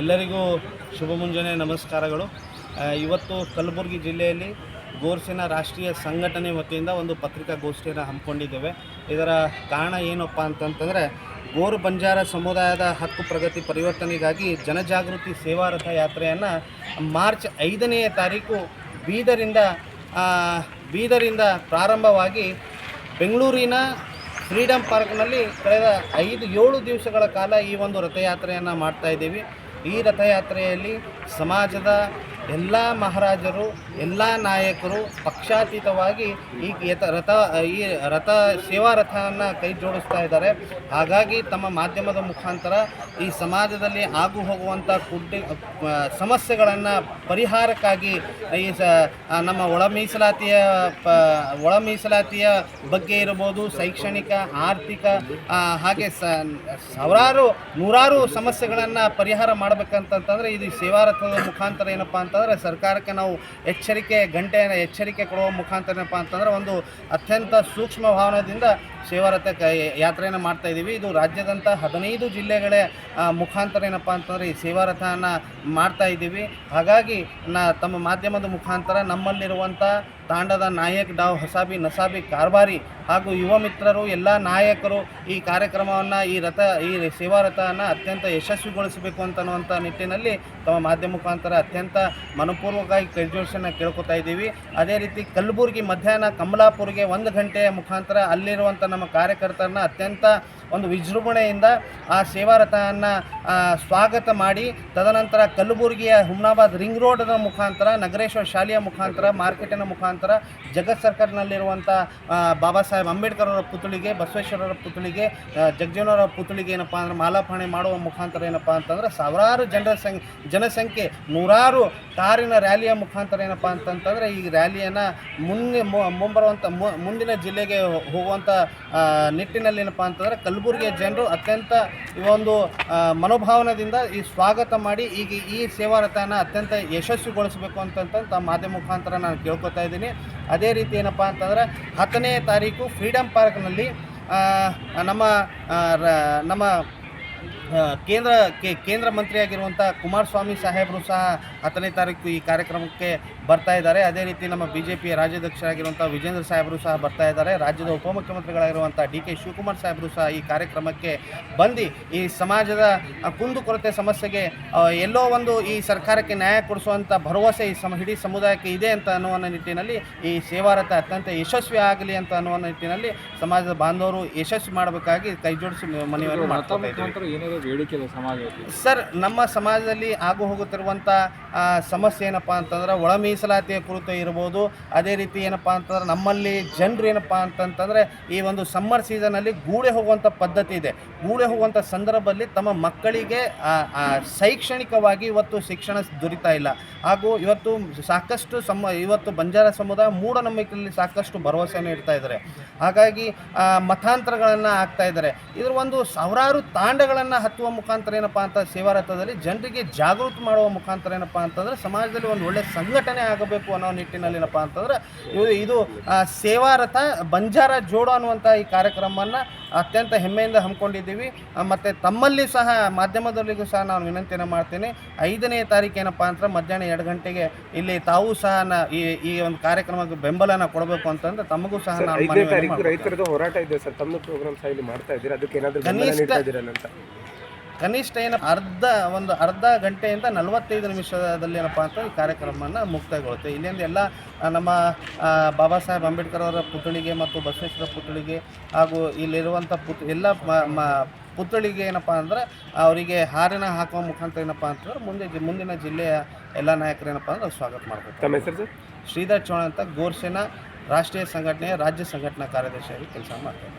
ಎಲ್ಲರಿಗೂ ಶುಭ ಮುಂಜಾನೆ, ನಮಸ್ಕಾರಗಳು. ಇವತ್ತು ಕಲಬುರಗಿ ಜಿಲ್ಲೆಯಲ್ಲಿ ಗೋರ್ಸಿನ ರಾಷ್ಟ್ರೀಯ ಸಂಘಟನೆ ವತಿಯಿಂದ ಒಂದು ಪತ್ರಿಕಾಗೋಷ್ಠಿಯನ್ನು ಹಮ್ಮಿಕೊಂಡಿದ್ದೇವೆ. ಇದರ ಕಾರಣ ಏನಪ್ಪ ಅಂತಂತಂದರೆ, ಗೋರು ಬಂಜಾರ ಸಮುದಾಯದ ಹಕ್ಕು ಪ್ರಗತಿ ಪರಿವರ್ತನೆಗಾಗಿ ಜನಜಾಗೃತಿ ಸೇವಾ ರಥ ಯಾತ್ರೆಯನ್ನು ಮಾರ್ಚ್ ಐದನೆಯ ತಾರೀಕು ಬೀದರಿಂದ ಬೀದರಿಂದ ಪ್ರಾರಂಭವಾಗಿ ಬೆಂಗಳೂರಿನ ಫ್ರೀಡಮ್ ಪಾರ್ಕ್ನಲ್ಲಿ ಕಳೆದ ಐದು ಏಳು ದಿವಸಗಳ ಕಾಲ ಈ ಒಂದು ರಥಯಾತ್ರೆಯನ್ನು ಮಾಡ್ತಾ ಇದ್ದೀವಿ. ಈ ರಥಯಾತ್ರೆಯಲ್ಲಿ ಸಮಾಜದ ಎಲ್ಲ ಮಹಾರಾಜರು, ಎಲ್ಲ ನಾಯಕರು ಪಕ್ಷಾತೀತವಾಗಿ ಈ ರಥ ಈ ರಥ ಸೇವಾ ರಥವನ್ನು ಕೈ ಜೋಡಿಸ್ತಾ ಇದ್ದಾರೆ. ಹಾಗಾಗಿ ತಮ್ಮ ಮಾಧ್ಯಮದ ಮುಖಾಂತರ ಈ ಸಮಾಜದಲ್ಲಿ ಆಗು ಹೋಗುವಂಥ ಕುಡ್ಡಿ ಸಮಸ್ಯೆಗಳನ್ನು ಪರಿಹಾರಕ್ಕಾಗಿ ಈ ಸ ನಮ್ಮ ಒಳ ಮೀಸಲಾತಿಯ, ಪ, ಒಳ ಮೀಸಲಾತಿಯ ಬಗ್ಗೆ ಇರ್ಬೋದು ಶೈಕ್ಷಣಿಕ, ಆರ್ಥಿಕ ಹಾಗೆ ಸಾವಿರಾರು, ನೂರಾರು ಸಮಸ್ಯೆಗಳನ್ನು ಪರಿಹಾರ ಮಾಡಬೇಕಂತಂತಂದರೆ ಇದು ಸೇವಾ ರಥದ ಮುಖಾಂತರ ಏನಪ್ಪ ಅಂತಂದರೆ ಸರ್ಕಾರಕ್ಕೆ ನಾವು ಎಚ್ಚರಿಕೆ, ಗಂಟೆಯನ್ನು ಎಚ್ಚರಿಕೆ ಕೊಡುವ ಮುಖಾಂತರನಪ್ಪ ಅಂತಂದರೆ ಒಂದು ಅತ್ಯಂತ ಸೂಕ್ಷ್ಮ ಭಾವನದಿಂದ ಶಿವರಥ ಕ ಯಾತ್ರೆಯನ್ನು ಮಾಡ್ತಾ ಇದ್ದೀವಿ. ಇದು ರಾಜ್ಯದಂಥ ಹದಿನೈದು ಜಿಲ್ಲೆಗಳ ಮುಖಾಂತರ ಏನಪ್ಪ ಅಂತಂದರೆ ಈ ಸೇವಾರಥವನ್ನು ಮಾಡ್ತಾ ಇದ್ದೀವಿ. ಹಾಗಾಗಿ ನಾ, ತಮ್ಮ ಮಾಧ್ಯಮದ ಮುಖಾಂತರ ನಮ್ಮಲ್ಲಿರುವಂಥ ತಾಂಡದ ನಾಯಕ್ ಡಾವ್ ಹಸಾಬಿ ನಸಾಬಿ ಕಾರ್ಬಾರಿ ಹಾಗೂ ಯುವ ಮಿತ್ರರು, ಎಲ್ಲ ನಾಯಕರು ಈ ಕಾರ್ಯಕ್ರಮವನ್ನು, ಈ ರಥ, ಈ ಸೇವಾ ರಥವನ್ನು ಅತ್ಯಂತ ಯಶಸ್ವಿಗೊಳಿಸಬೇಕು ಅಂತನ್ನುವಂಥ ನಿಟ್ಟಿನಲ್ಲಿ ತಮ್ಮ ಮಾಧ್ಯಮ ಮುಖಾಂತರ ಅತ್ಯಂತ ಮನಪೂರ್ವಕವಾಗಿ ಕೈಜೋಡಿಸನ್ನು ಕೇಳ್ಕೊತಾ ಇದ್ದೀವಿ. ಅದೇ ರೀತಿ ಕಲಬುರಗಿ ಮಧ್ಯಾಹ್ನ ಕಮಲಾಪುರ್ಗೆ ಒಂದು ಗಂಟೆಯ ಮುಖಾಂತರ ಅಲ್ಲಿರುವಂಥ ನಮ್ಮ ಕಾರ್ಯಕರ್ತರನ್ನ ಅತ್ಯಂತ ಒಂದು ವಿಜೃಂಭಣೆಯಿಂದ ಆ ಸೇವಾರಥವನ್ನು ಸ್ವಾಗತ ಮಾಡಿ, ತದನಂತರ ಕಲಬುರಗಿಯ ಹುಮ್ನಾಬಾದ್ ರಿಂಗ್ ರೋಡ್ನ ಮುಖಾಂತರ, ನಗರೇಶ್ವರ ಶಾಲೆಯ ಮುಖಾಂತರ ಮಾರ್ಕೆಟಿನ ಮುಖಾಂತರ, ಜಗತ್ ಸರ್ಕಲ್ನಲ್ಲಿರುವಂಥ ಬಾಬಾ ಸಾಹೇಬ್ ಅಂಬೇಡ್ಕರ್ ಅವರ ಪುತ್ಳಿಗೆ ಬಸವೇಶ್ವರರ ಪುತ್ಳಿಗೆ ಜಗಜೀವನವರ ಪುತ್ಳಿಗೆ ಏನಪ್ಪ ಅಂದ್ರೆ ಮಾಲಾರ್ಪಣೆ ಮಾಡುವ ಮುಖಾಂತರ ಏನಪ್ಪ ಅಂತಂದ್ರೆ ಸಾವಿರಾರು ಜನರ ಸಂ ಜನಸಂಖ್ಯೆ, ನೂರಾರು ಕಾರಿನ ರ್ಯಾಲಿಯ ಮುಖಾಂತರ ಏನಪ್ಪ ಅಂತಂತಂದರೆ ಈ ರ್ಯಾಲಿಯನ್ನು ಮುಂದೆ ಮುಂಬರುವಂಥ ಮುಂದಿನ ಜಿಲ್ಲೆಗೆ ಹೋಗುವಂಥ ನಿಟ್ಟಿನಲ್ಲಿ ಏನಪ್ಪ ಅಂತಂದರೆ ಕಲಬುರಗಿಯ ಜನರು ಅತ್ಯಂತ ಈ ಒಂದು ಮನೋಭಾವನದಿಂದ ಈ ಸ್ವಾಗತ ಮಾಡಿ ಈಗ ಈ ಸೇವಾ ರಥನ ಅತ್ಯಂತ ಯಶಸ್ವಿಗೊಳಿಸಬೇಕು ಅಂತಂತ ತಮ್ಮ ಮಾಧ್ಯಮ ಮುಖಾಂತರ ನಾನು ಕೇಳ್ಕೊತಾ ಇದ್ದೀನಿ. ಅದೇ ರೀತಿ ಏನಪ್ಪ ಅಂತಂದರೆ ಹತ್ತನೇ ತಾರೀಕು ಫ್ರೀಡಮ್ ಪಾರ್ಕ್ನಲ್ಲಿ ನಮ್ಮ ನಮ್ಮ ಕೇಂದ್ರ ಕೇಂದ್ರ ಮಂತ್ರಿಯಾಗಿರುವಂಥ ಕುಮಾರಸ್ವಾಮಿ ಸಾಹೇಬರು ಸಹ ಹತ್ತನೇ ತಾರೀಕು ಈ ಕಾರ್ಯಕ್ರಮಕ್ಕೆ ಬರ್ತಾ ಇದ್ದಾರೆ. ಅದೇ ರೀತಿ ನಮ್ಮ ಬಿ ಜೆ ಪಿಯ ರಾಜ್ಯಾಧ್ಯಕ್ಷರಾಗಿರುವಂಥ ವಿಜೇಂದ್ರ ಸಾಹೇಬರು ಸಹ ಬರ್ತಾ ಇದ್ದಾರೆ. ರಾಜ್ಯದ ಉಪಮುಖ್ಯಮಂತ್ರಿಗಳಾಗಿರುವಂಥ ಡಿ ಕೆ ಶಿವಕುಮಾರ್ ಸಾಹೇಬರು ಸಹ ಈ ಕಾರ್ಯಕ್ರಮಕ್ಕೆ ಬಂದು ಈ ಸಮಾಜದ ಕುಂದುಕೊರತೆ ಸಮಸ್ಯೆಗೆ ಎಲ್ಲೋ ಒಂದು ಈ ಸರ್ಕಾರಕ್ಕೆ ನ್ಯಾಯ ಕೊಡಿಸುವಂಥ ಭರವಸೆ ಈ ಸಮ ಇಡೀ ಸಮುದಾಯಕ್ಕೆ ಇದೆ ಅಂತ ಅನ್ನುವ ನಿಟ್ಟಿನಲ್ಲಿ ಈ ಸೇವಾರತ ಅತ್ಯಂತ ಯಶಸ್ವಿ ಆಗಲಿ ಅಂತ ಅನ್ನುವ ನಿಟ್ಟಿನಲ್ಲಿ ಸಮಾಜದ ಬಾಂಧವರು ಯಶಸ್ವಿ ಮಾಡಬೇಕಾಗಿ ಕೈ ಜೋಡಿಸಿ ಮನವಿಯನ್ನು ಮಾಡ್ತಾರೆ ಮಾಡ್ತಾ ಸರ್, ನಮ್ಮ ಸಮಾಜದಲ್ಲಿ ಆಗು ಹೋಗುತ್ತಿರುವಂಥ ಸಮಸ್ಯೆ ಏನಪ್ಪ ಅಂತಂದ್ರೆ ಒಳ ಮೀಸಲಾತಿಯ ಕುರಿತು ಇರ್ಬೋದು. ಅದೇ ರೀತಿ ಏನಪ್ಪ ಅಂತಂದ್ರೆ ನಮ್ಮಲ್ಲಿ ಜನರು ಏನಪ್ಪ ಅಂತಂತಂದರೆ ಈ ಒಂದು ಸಮ್ಮರ್ ಸೀಸನಲ್ಲಿ ಗೂಳೆ ಹೋಗುವಂಥ ಪದ್ಧತಿ ಇದೆ. ಗೂಡೆ ಹೋಗುವಂಥ ಸಂದರ್ಭದಲ್ಲಿ ತಮ್ಮ ಮಕ್ಕಳಿಗೆ ಶೈಕ್ಷಣಿಕವಾಗಿ ಇವತ್ತು ಶಿಕ್ಷಣ ದೊರೀತಾ ಇಲ್ಲ. ಹಾಗೂ ಇವತ್ತು ಸಾಕಷ್ಟು ಸಮ, ಇವತ್ತು ಬಂಜಾರ ಸಮುದಾಯ ಮೂಢನಂಬಿಕೆಯಲ್ಲಿ ಸಾಕಷ್ಟು ಭರವಸೆಯನ್ನು ಇಡ್ತಾ ಇದ್ದಾರೆ. ಹಾಗಾಗಿ ಮತಾಂತರಗಳನ್ನು ಆಗ್ತಾ ಇದ್ದಾರೆ. ಇದ್ರ ಒಂದು ಸಾವಿರಾರು ತಾಂಡಗಳನ್ನು ಹತ್ತುವ ಮುಖಾಂತರ ಏನಪ್ಪ ಅಂತ ಸೇವಾರತದಲ್ಲಿ ಜನರಿಗೆ ಜಾಗೃತಿ ಮಾಡುವ ಮುಖಾಂತರ ಏನಪ್ಪ ಅಂತಂದ್ರೆ ಸಮಾಜದಲ್ಲಿ ಒಂದು ಒಳ್ಳೆಯ ಸಂಘಟನೆ ಆಗಬೇಕು ಅನ್ನೋ ನಿಟ್ಟಿನಲ್ಲಿ ಏನಪ್ಪ ಅಂತಂದ್ರೆ ಇದು ಇದು ಸೇವಾರಥ ಬಂಜಾರ ಜೋಡೋ ಅನ್ನುವಂಥ ಈ ಕಾರ್ಯಕ್ರಮವನ್ನು ಅತ್ಯಂತ ಹೆಮ್ಮೆಯಿಂದ ಹಮ್ಮಿಕೊಂಡಿದ್ದೀವಿ. ಮತ್ತು ತಮ್ಮಲ್ಲಿ ಸಹ ಮಾಧ್ಯಮದಲ್ಲಿಗೂ ಸಹ ನಾನು ವಿನಂತಿಯನ್ನು ಮಾಡ್ತೀನಿ. ಐದನೇ ತಾರೀಕು ಏನಪ್ಪ ಅಂದ್ರೆ ಮಧ್ಯಾಹ್ನ ಎರಡು ಗಂಟೆಗೆ ಇಲ್ಲಿ ತಾವು ಸಹ ನ- ಈ ಈ ಒಂದು ಕಾರ್ಯಕ್ರಮಕ್ಕೆ ಬೆಂಬಲನ ಕೊಡಬೇಕು ಅಂತಂದ್ರೆ ತಮಗೂ ಸಹ ನಾನು ಹೋರಾಟ ಇದೆ ಸರ್. ತಮ್ಮ ಪ್ರೋಗ್ರಾಮ್ ಸಹ ಇಲ್ಲಿ ಮಾಡ್ತಾ ಇದ್ದೀರಾ? ಅದಕ್ಕೆ ಏನಾದರೂ ಕನಿಷ್ಠ- ಏನಪ್ಪ ಅರ್ಧ ಒಂದು ಅರ್ಧ ಗಂಟೆಯಿಂದ ನಲವತ್ತೈದು ನಿಮಿಷದಲ್ಲಿ ಏನಪ್ಪ ಅಂತ ಈ ಕಾರ್ಯಕ್ರಮವನ್ನು ಮುಕ್ತಾಯಗೊಳ್ಳುತ್ತೆ. ಇಲ್ಲಿಂದ ಎಲ್ಲ ನಮ್ಮ ಬಾಬಾ ಸಾಹೇಬ್ ಅಂಬೇಡ್ಕರ್ ಅವರ ಪುತ್ಥಳಿಗೆ ಮತ್ತು ಬಸವೇಶ್ವರ ಪುತ್ಥಳಿಗೆ ಹಾಗೂ ಇಲ್ಲಿರುವಂಥ ಪುತ್ ಎಲ್ಲ ಪುತ್ಥಳಿಗೆ ಏನಪ್ಪ ಅಂದ್ರೆ ಅವರಿಗೆ ಹಾರಿನ ಹಾಕುವ ಮುಖಾಂತರ ಏನಪ್ಪ ಅಂತಂದ್ರೆ ಮುಂದೆ ಮುಂದಿನ ಜಿಲ್ಲೆಯ ಎಲ್ಲ ನಾಯಕರು ಏನಪ್ಪ ಅಂದ್ರೆ ಸ್ವಾಗತ ಸರ್? ಶ್ರೀಧರ್ ಚೌಹಾಣ್ ಅಂತ ಗೋರ್ಸೇನಾ ರಾಷ್ಟ್ರೀಯ ಸಂಘಟನೆಯ ರಾಜ್ಯ ಸಂಘಟನಾ ಕಾರ್ಯದರ್ಶಿಯಾಗಿ ಕೆಲಸ ಮಾಡ್ತಾರೆ.